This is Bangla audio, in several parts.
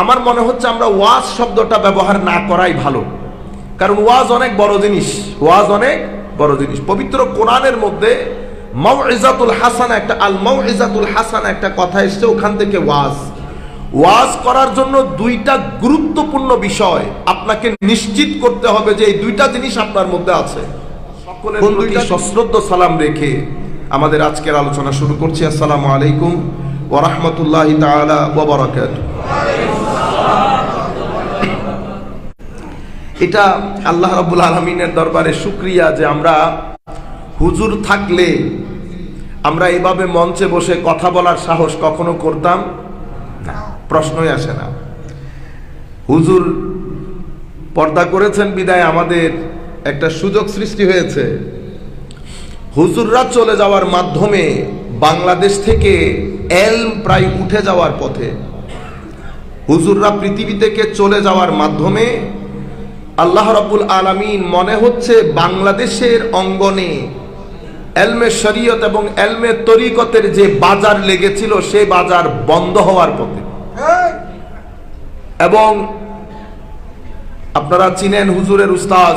আমার মনে হচ্ছে আমরা ওয়াজ শব্দটা ব্যবহার না করাই ভালো। কারণ ওয়াজ অনেক বড় জিনিস। ওয়াজ অনেক বড় জিনিস। পবিত্র কোরআনের মধ্যে মাউইজাতুল হাসান একটা আল মাউইজাতুল হাসান একটা কথা এসছে ওখান থেকে ওয়াজ। ওয়াজ করার জন্য দুইটা গুরুত্বপূর্ণ বিষয় আপনাকে নিশ্চিত করতে হবে যে এই দুইটা জিনিস আপনার মধ্যে আছে। সকলের প্রতি সশ্রদ্ধ সালাম রেখে আমাদের আজকের আলোচনা শুরু করছি। আসসালামু আলাইকুম ওয়া রাহমাতুল্লাহি তাআলা এটা আল্লাহ রাব্বুল আলামিনের দরবারে শুকরিয়া যে আমরা হুজুর থাকলে আমরা এভাবে মঞ্চে বসে কথা বলার সাহস কখনো করতাম? না, প্রশ্নই আসে না। হুজুর পর্দা করেছেন বিদায়, আমাদের একটা সুযোগ সৃষ্টি হয়েছে। হুজুররা চলে যাওয়ার মাধ্যমে বাংলাদেশ থেকে এল প্রায় উঠে যাওয়ার পথে। হুজুররা পৃথিবী থেকে চলে যাওয়ার মাধ্যমে আল্লাহ রাব্বুল আলামিন মনে হচ্ছে বাংলাদেশের অঙ্গনে এলমে শরীয়ত এবং এলমে তরিকতের যে বাজার লেগেছিল সেই বাজার বন্ধ হওয়ার পথে। এবং আপনারা চিনেন হুজুরের উস্তাজ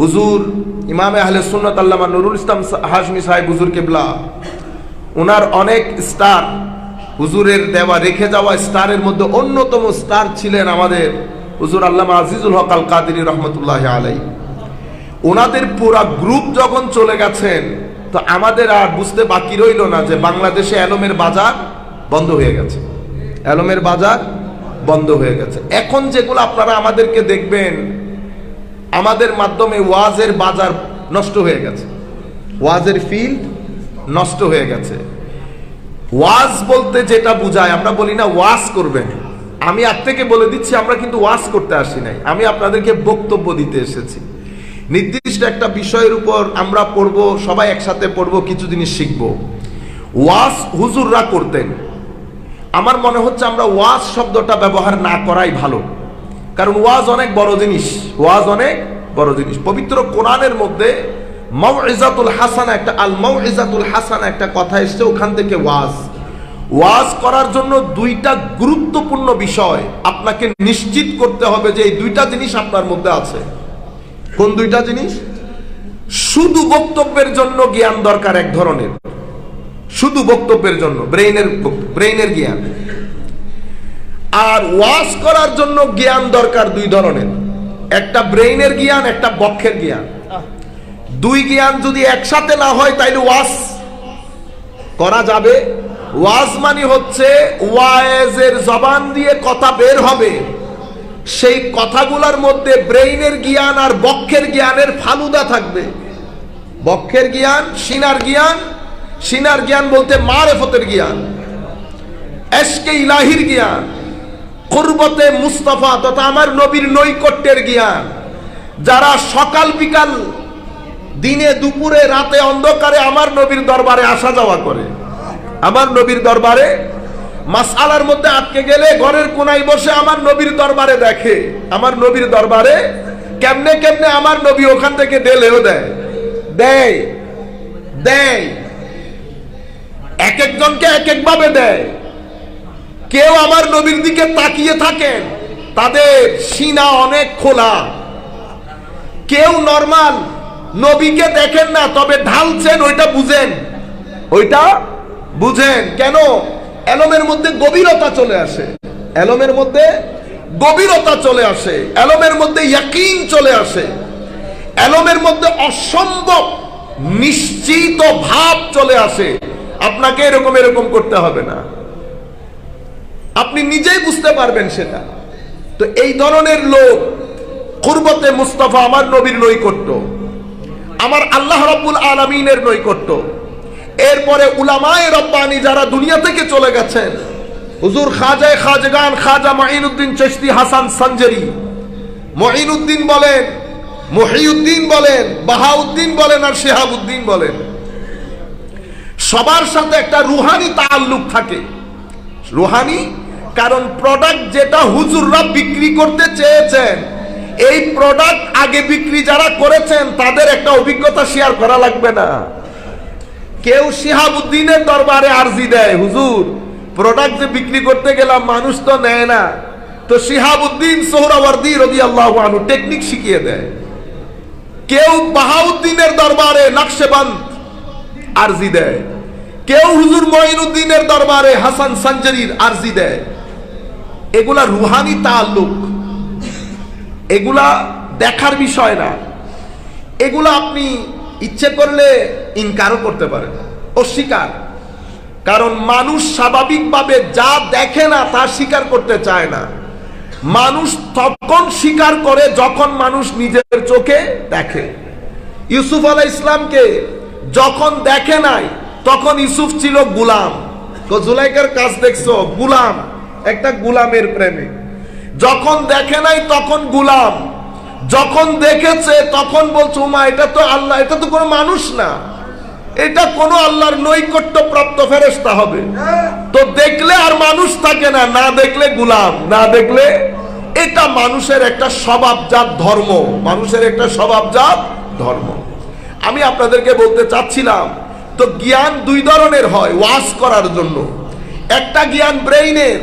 হুজুর ইমামে আহলে সুন্নত আল্লামা নুরুল ইসলাম হাশমি সাহেব হুজুর কেবলা। ওনার অনেক স্টার হুজুরের দেওয়া রেখে যাওয়া স্টারের মধ্যে অন্যতম স্টার ছিলেন আমাদের হুজুর আল্লামা আজিজুল হক আল কাদিনী রহমতুল্লাহ আলাই ওনাদের পুরা গ্রুপ যখন চলে গেছেন, তো আমাদের আর বুঝতে বাকি রইল না যে বাংলাদেশে অ্যালমের বাজার বন্ধ হয়ে গেছে। অ্যালমের বাজার বন্ধ হয়ে গেছে। এখন যেগুলো আপনারা আমাদেরকে দেখবেন, আমাদের মাধ্যমে ওয়াজের বাজার নষ্ট হয়ে গেছে। ওয়াজের ফিল্ড নষ্ট হয়ে গেছে। ওয়াজ বলতে যেটা বুঝায়, আমরা বলি না ওয়াজ করবেন। আমি আজ থেকে বলে দিচ্ছি, আমরা কিন্তু ওয়াজ করতে আসি নাই। আমি আপনাদেরকে বক্তব্য দিতে এসেছি। নির্দিষ্ট একটা বিষয়ের উপর আমরা পড়ব, সবাই একসাথে পড়ব, কিছু জিনিস শিখব। ওয়াজ হুজুররা করতেন। আমার মনে হচ্ছে আমরা ওয়াজ শব্দটা ব্যবহার না করাই ভালো। কারণ ওয়াজ অনেক বড় জিনিস। ওয়াজ অনেক বড় জিনিস। পবিত্র কোরআনের মধ্যে মাউইজাতুল হাসান একটা আল মাউইজাতুল হাসান একটা কথা এসছে, ওখান থেকে ওয়াজ। ওয়াজ করার জন্য দুইটা গুরুত্বপূর্ণ বিষয় আপনাকে নিশ্চিত করতে হবে যে এই দুইটা জিনিস আপনার মধ্যে আছে। কোন দুইটা জিনিস? শুধু বক্তব্যের জন্য জ্ঞান দরকার এক ধরনের। শুধু বক্তব্যের জন্য, ব্রেইনের ব্রেইনের জ্ঞান। আর ওয়াজ করার জন্য জ্ঞান দরকার দুই ধরনের। একটা ব্রেইনের জ্ঞান, একটা বক্ষের জ্ঞান। দুই জ্ঞান যদি একসাথে না হয়, তাইলে ওয়াজ করা যাবে ওয়াজ মানে হচ্ছে ওয়াজের জবান দিয়ে কথা বের হবে। সেই কথাগুলোর মধ্যে ব্রেইনের জ্ঞান আর বক্ষের জ্ঞানের ফালুদা থাকবে। বক্ষের জ্ঞান, সিনার জ্ঞান সিনার জ্ঞান বলতে মারেফতের জ্ঞান এসকে ইলাহির জ্ঞান, কুরবতে মুস্তাফা তথা আমার নবীর নৈকট্যের জ্ঞান। যারা সকাল বিকাল, দিনে দুপুরে, রাতে অন্ধকারে আমার নবীর দরবারে আসা যাওয়া করে। আমার নবীর দরবারে মাসালার মধ্যে আটকে গেলে ঘরের কোনায় বসে আমার নবীর দরবারে দেখে। আমার নবীর দরবারে কেমনে কেমনে আমার নবী ওখান থেকে দেলেও দেয়। দেয় দেয়। এক একজনকে এক এক ভাবে দেয়। কেউ আমার নবীর দিকে তাকিয়ে থাকেন, তাদের সিনা অনেক খোলা। কেউ নর্মাল নবীকে দেখেন না, তবে ঢালছেন, ওইটা বুঝেন। ওইটা বুঝেন, কেন? এলমের মধ্যে গভীরতা চলে আসে। এলমের মধ্যে গভীরতা চলে আসে। এলমের মধ্যে ইয়াকিন চলে আসে। এলমের মধ্যে অসম্ভব নিশ্চিত ভাব চলে আসে। আপনাকে এরকম এরকম করতে হবে না। আপনি নিজেই বুঝতে পারবেন সেটা। তো এই ধরনের লোক কুরবতে মুস্তাফা আমার নবীর নৈকট্য। আমার আল্লাহ রাব্বুল আলামিনের নৈকট্য। এরপরে উলামায়ে রব্বানি যারা দুনিয়া থেকে চলে গেছেন, হুজুর খাজায় খাজগান খাজা মাইনুদ্দিন চিশতি হাসান সঞ্জরি মঈনুদ্দিন বলেন, মহিউদ্দিন বলেন, বাহাউদ্দিন বলেন আর শেহাবুদ্দিন বলেন। সবার সাথে একটা রুহানি তাল্লুক থাকে। রুহানি? কারণ প্রোডাক্ট যেটা হুজুররা বিক্রি করতে চেয়েছেন, এই প্রোডাক্ট আগে বিক্রি যারা করেছেন, তাদের একটা অভিজ্ঞতা শেয়ার করা লাগবে না। কেউ শিহাবুদ্দিনের দরবারে আর্জি দেয়, হুজুর। প্রোডাক্ট যে বিক্রি করতে গেলাম, মানুষ তো নেয় না। তো শিহাবুদ্দিন সোহরাওয়ার্দী রবি আল্লাহ টেকনিক শিখিয়ে দেয়। কেউ বাহাউদ্দিনের দরবারে নকশেবন্দ আর্জি দেয়। কেউ হুজুর মঈনুদ্দিনের দরবারে হাসান সঞ্জরির আর্জি দেয়। এগুলা রুহানি তাল্লুক এগুলা দেখার বিষয় না। এগুলা আপনি ইচ্ছে করলে ইনকারও করতে পারে। অস্বীকার। কারণ মানুষ স্বাভাবিকভাবে যা দেখে না, তা স্বীকার করতে চায় না। মানুষ তখন স্বীকার করে যখন মানুষ নিজের চোখে দেখে। ইউসুফ আলাহ ইসলামকে যখন দেখে নাই, তখন ইউসুফ ছিল গুলাম। তো জুলাইকার কাজ দেখছ, গুলাম, একটা গুলামের প্রেমে। যখন দেখে নাই, তখন গুলাম। যখন দেখেছে, তখন বলছো মা এটা তো আল্লাহ, এটা তো কোনো মানুষ না। এটা কোনো আল্লাহর নৈকট্য প্রাপ্ত ফেরেস্তা হবে। তো দেখলে আর মানুষ থাকে না না দেখলে গুলাম, না দেখলে এটা মানুষের একটা স্বভাবজাত ধর্ম, মানুষের একটা স্বভাবজাত ধর্ম। আমি আপনাদেরকে বলতে চাচ্ছিলাম, তো জ্ঞান দুই ধরনের হয় ওয়াশ করার জন্য। একটা জ্ঞান ব্রেইনের,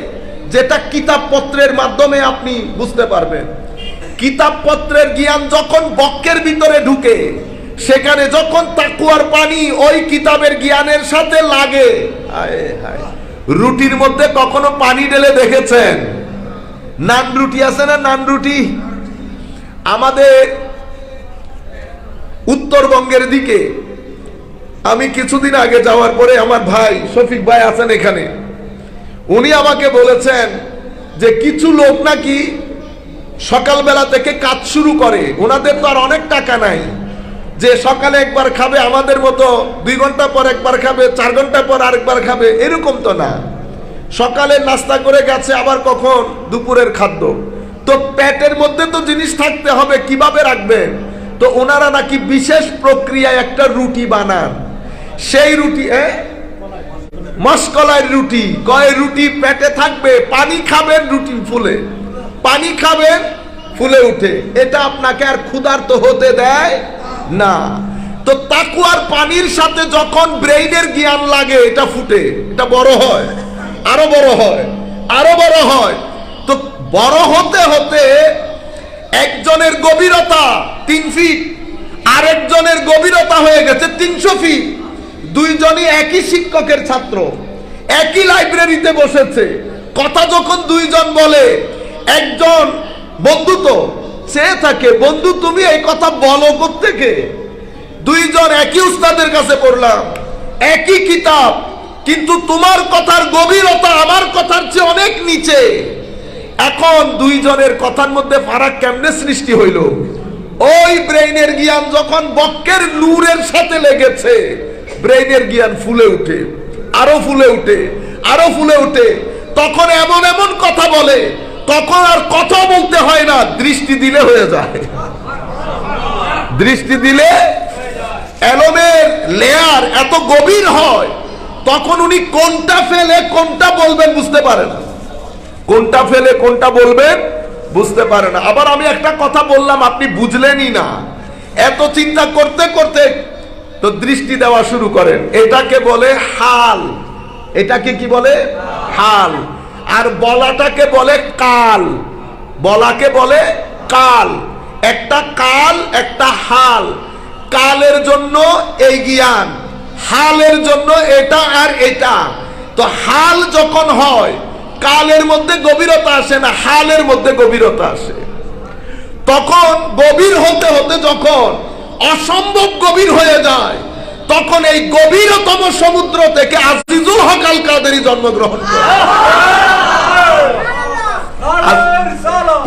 যেটা কিতাবপত্রের মাধ্যমে আপনি বুঝতে পারবেন। কিতাবপত্রের জ্ঞান যখন বক্কের ভিতরে ঢুকে, সেখানে যখন তাকুয়ার পানি ওই কিতাবের জ্ঞানের সাথে লাগে রুটির মধ্যে কখনো পানি ঢেলে দেখেছেন? নান রুটি আছে না নান রুটি? আমাদের উত্তরবঙ্গের দিকে, আমি কিছুদিন আগে যাওয়ার পরে আমার ভাই শফিক ভাই আছেন এখানে। উনি আমাকে বলেছেন যে কিছু লোক নাকি সকালবেলা থেকে কাজ শুরু করে। ওনাদের তো আর অনেক টাকা নাই। যে সকালে একবার খাবে, আমাদের মতো দুই ঘণ্টা পর একবার খাবে, চার ঘণ্টা পর আরেকবার খাবে, এরকম তো না। সকালে নাস্তা করে গেছে আবার কখন? দুপুরের খাদ্য। তো পেটের মধ্যে তো জিনিস থাকতে হবে, কীভাবে রাখবেন? তো ওনারা নাকি বিশেষ প্রক্রিয়ায় একটা রুটি বানান। সেই রুটি, এ? মস্কলার রুটি। কয় রুটি পেটে থাকবে, পানি খাবেন রুটি ফুলে। পানি খাবেন ফুলে উঠে। এটা আপনাকে আর ক্ষুধার্ত হতে দেয় না। তো তাকুয়ার পানির সাথে যখন ব্রেইনের জ্ঞান লাগে, এটা ফুটে। এটা বড় হয়। আরও বড় হয়। আরও বড় হয়। তো বড় হতে হতে একজনের গভীরতা তিন ফিট আরেকজনের গভীরতা হয়ে গেছে তিনশো ফিট দুইজনই একই শিক্ষকের ছাত্র। একই লাইব্রেরিতে বসেছে। কথা যখন দুইজন বলে একজন বন্ধু তো সে থাকে, বন্ধু, তুমি এই কথা বলো থেকে দুইজন একই উস্তাদের কাছে পড়লাম, একই কিতাব, কিন্তু তোমার কথার গভীরতা আমার কথার চেয়ে অনেক নিচে। এখন দুইজনের কথার মধ্যে ফারাক কেমনে সৃষ্টি হইল? ওই ব্রেইনের জ্ঞান যখন বক্কের নূরের সাথে লেগেছে, ব্রেইনের জ্ঞান ফুলে উঠে, আরও ফুলে উঠে, আরও ফুলে উঠে, তখন এমন এমন কথা বলে তখন আর কথা বলতে হয় না, দৃষ্টি দিলে হয়ে যায়। দৃষ্টি দিলে অ্যালোমের লেয়ার এত গভীর হয়, তখন উনি কোনটা ফেলে, কোনটা বলবেন বুঝতে পারে না। কোনটা ফেলে, কোনটা বলবেন বুঝতে পারে না। আবার আমি একটা কথা বললাম, আপনি বুঝলেনই না। এত চিন্তা করতে করতে তো দৃষ্টি দেওয়া শুরু করেন। এটাকে বলে হাল। এটাকে কি বলে? হাল। আর বলাটাকে বলে কাল। বলাকে বলে কাল। একটা কাল, একটা হাল। কালের জন্য এই জ্ঞান, হালের জন্য এটা আর এটা। তো হাল যখন হয়, কালের মধ্যে গভীরতা আসে না, হালের মধ্যে গভীরতা আসে। তখন গভীর হতে হতে যখন অসম্ভব গভীর হয়ে যায়, তখন এই গভীরতম সমুদ্র থেকে আজিজুল হক আল কাদেরই জন্মগ্রহণ করে।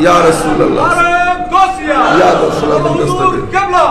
ইয়া রাসূলুল্লাহ। ইয়া রাসূলুল্লাহ